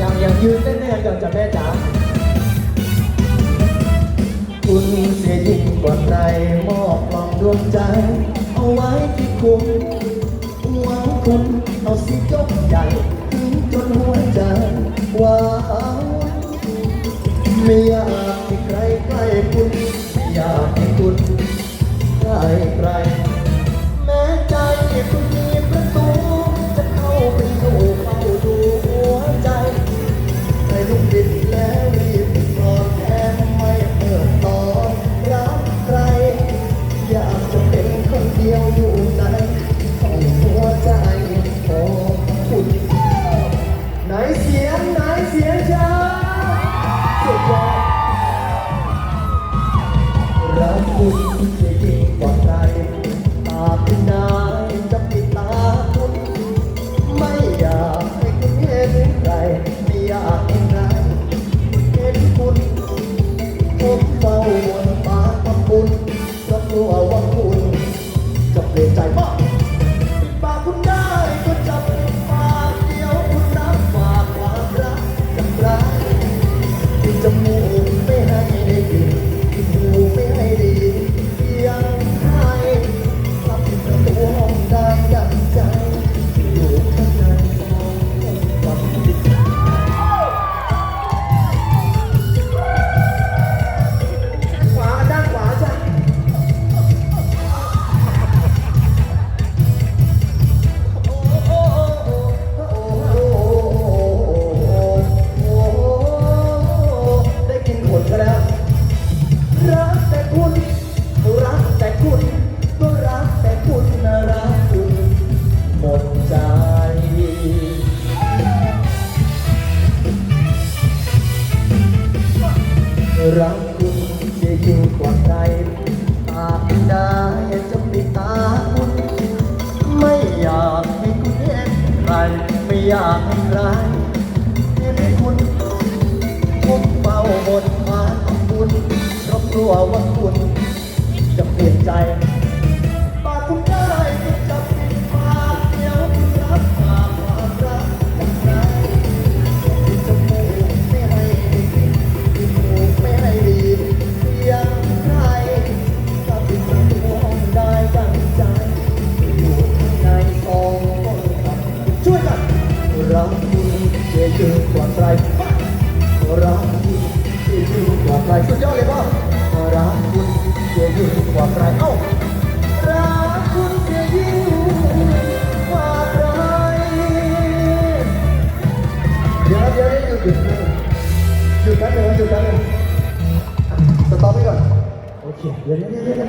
ยังยังยืนเต้นได้ยังจะแม่จ๋าคุณเสียยิ่งกว่าใครมอบกล่องดวงใจ เอาไว้ที่คุณหวังคุณเอาสิยกใหญ่ถึงจนหัวใจว้าวไม่อยากให้ใครใกล้คุณ อยากให้คุณใกล้ใคร รักคุณจะอยู่กว่าใครหากได้จะปิดตาคุณ ไม่อยากให้คุณเห็นใคร ไม่อยากให้ใครเห็นคุณผมเฝ้าบนบานคุณเพราะกลัวว่าคุณจะเปลี่ยนใจ หยู่หยุดหยุดแป๊บนึงหยุดแป๊บนึงสต็อปไปก่อนโอเคเดี๋ยวเดี๋ยวเดี๋ยว